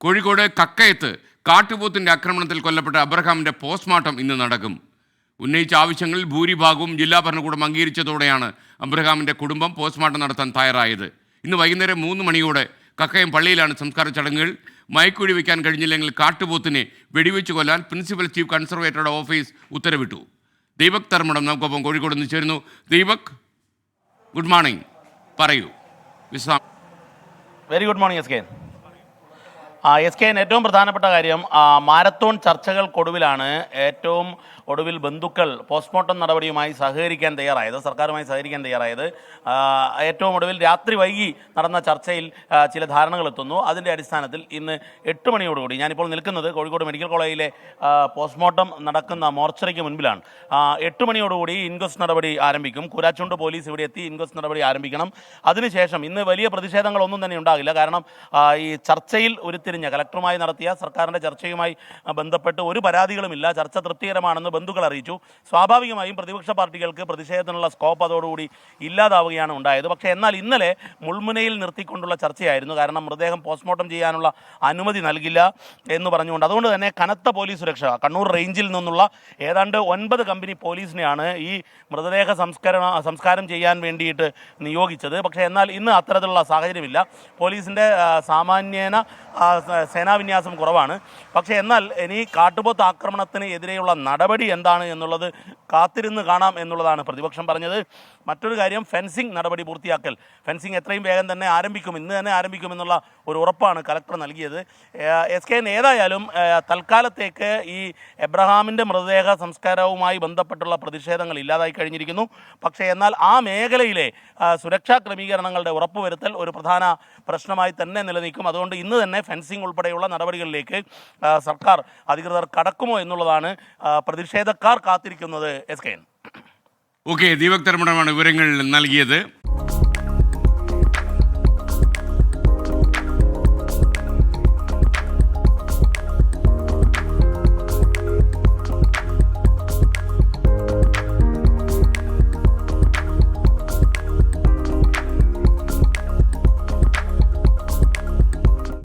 കോഴിക്കോട് കക്കയത്ത് കാട്ടുപോത്തിന്റെ ആക്രമണത്തിൽ കൊല്ലപ്പെട്ട അബ്രഹാമിന്റെ പോസ്റ്റ്മോർട്ടം ഇന്ന് നടക്കും. ഉന്നയിച്ച ആവശ്യങ്ങളിൽ ഭൂരിഭാഗവും ജില്ലാ ഭരണകൂടം അംഗീകരിച്ചതോടെയാണ് അബ്രഹാമിന്റെ കുടുംബം പോസ്റ്റ്മോർട്ടം നടത്താൻ തയ്യാറായത്. ഇന്ന് വൈകുന്നേരം മൂന്ന് മണിയോടെ കക്കയം പള്ളിയിലാണ് സംസ്കാര ചടങ്ങുകൾ. മയക്കുഴി വയ്ക്കാൻ കഴിഞ്ഞില്ലെങ്കിൽ കാട്ടുപോത്തിനെ വെടിവെച്ച് കൊല്ലാൻ പ്രിൻസിപ്പൽ ചീഫ് കൺസർവേറ്ററുടെ ഓഫീസ് ഉത്തരവിട്ടു. ദീപക് തർമ്മടം നമുക്കൊപ്പം കോഴിക്കോട് നിന്ന് ചേരുന്നു. Deepak good morning. പറയൂ. Vishram very good morning S K S K ഏറ്റവും പ്രധാനപ്പെട്ട കാര്യം മാരത്തോൺ ചർച്ചകൾക്കൊടുവിലാണ് ഏറ്റവും ഒടുവിൽ ബന്ധുക്കൾ പോസ്റ്റ്മോർട്ടം നടപടിയുമായി സഹകരിക്കാൻ തയ്യാറായത് സർക്കാരുമായി സഹകരിക്കാൻ തയ്യാറായത്. ഏറ്റവും ഒടുവിൽ രാത്രി വൈകി നടന്ന ചർച്ചയിൽ ചില ധാരണകൾ എത്തുന്നു. അതിന്റെ അടിസ്ഥാനത്തിൽ ഇന്ന് എട്ട് മണിയോടുകൂടി ഞാനിപ്പോൾ നിൽക്കുന്നത് കോഴിക്കോട് മെഡിക്കൽ കോളേജിലെ പോസ്റ്റ്മോർട്ടം നടക്കുന്ന മോർച്ചറിക്ക് മുൻപിലാണ്. എട്ട് മണിയോടുകൂടി ഇൻക്വസ്റ്റ് നടപടി ആരംഭിക്കും. കുരാച്ചുണ്ട് പോലീസ് ഇവിടെ എത്തി ഇൻക്വസ്റ്റ് നടപടി ആരംഭിക്കണം. അതിനുശേഷം ഇന്ന് വലിയ പ്രതിഷേധങ്ങളൊന്നും തന്നെ ഉണ്ടാകില്ല. കാരണം ഈ ചർച്ചയിൽ ഉരുത്തിരിഞ്ഞ കലക്ടറുമായി നടത്തിയ സർക്കാരിന്റെ ചർച്ചയുമായി ബന്ധപ്പെട്ട് ഒരു പരാതികളുമില്ല. ചർച്ച തൃപ്തികരമാണെന്ന് ബന്ധുക്കൾ അറിയിച്ചു. സ്വാഭാവികമായും പ്രതിപക്ഷ പാർട്ടികൾക്ക് പ്രതിഷേധത്തിനുള്ള സ്കോപ്പ് അതോടുകൂടി ഇല്ലാതാവുകയാണ് ഉണ്ടായത്. പക്ഷേ എന്നാൽ ഇന്നലെ മുൾമുനയിൽ നിർത്തിക്കൊണ്ടുള്ള ചർച്ചയായിരുന്നു. കാരണം മൃതദേഹം പോസ്റ്റ്മോർട്ടം ചെയ്യാനുള്ള അനുമതി നൽകില്ല എന്ന് പറഞ്ഞുകൊണ്ട്. അതുകൊണ്ട് തന്നെ കനത്ത പോലീസ് സുരക്ഷ കണ്ണൂർ റേഞ്ചിൽ നിന്നുള്ള ഏതാണ്ട് ഒൻപത് കമ്പനി പോലീസിനെയാണ് ഈ മൃതദേഹ സംസ്കരണ സംസ്കാരം ചെയ്യാൻ വേണ്ടിയിട്ട് നിയോഗിച്ചത്. പക്ഷേ എന്നാൽ ഇന്ന് അത്തരത്തിലുള്ള സാഹചര്യമില്ല. പോലീസിന്റെ സാമാന്യേന സേനാവിന്യാസം കുറവാണ്. പക്ഷേ എന്നാൽ ഇനി കാട്ടുപോത്ത് ആക്രമണത്തിന് എതിരെയുള്ള നടപടി എന്താണ് എന്നുള്ളത് കാത്തിരുന്ന് കാണാം എന്നുള്ളതാണ് പ്രതിപക്ഷം പറഞ്ഞത്. മറ്റൊരു കാര്യം ഫെൻസിങ് നടപടി പൂർത്തിയാക്കൽ. ഫെൻസിങ് എത്രയും വേഗം തന്നെ ആരംഭിക്കും. ഇന്ന് തന്നെ ആരംഭിക്കുമെന്നുള്ള ഒരു ഉറപ്പാണ് കലക്ടർ നൽകിയത്. എസ് കെ ഏതായാലും തൽക്കാലത്തേക്ക് ഈ എബ്രഹാമിന്റെ മൃതദേഹ സംസ്കാരവുമായി ബന്ധപ്പെട്ടുള്ള പ്രതിഷേധങ്ങൾ ഇല്ലാതായി കഴിഞ്ഞിരിക്കുന്നു. പക്ഷേ എന്നാൽ ആ മേഖലയിലെ സുരക്ഷാ ക്രമീകരണങ്ങളുടെ ഉറപ്പുവരുത്തൽ ഒരു പ്രധാന പ്രശ്നമായി തന്നെ നിലനിൽക്കും. അതുകൊണ്ട് ഇന്ന് തന്നെ ഫെൻസിംഗ് ഉൾപ്പെടെയുള്ള നടപടികളിലേക്ക് സർക്കാർ അധികൃതർ കടക്കുമോ എന്നുള്ളതാണ് പ്രതിഷേധക്കാർ കാത്തിരിക്കുന്നത് S K N. Okay Deepak തർമ്മടമാണ് വിവരങ്ങൾ നൽകിയത്.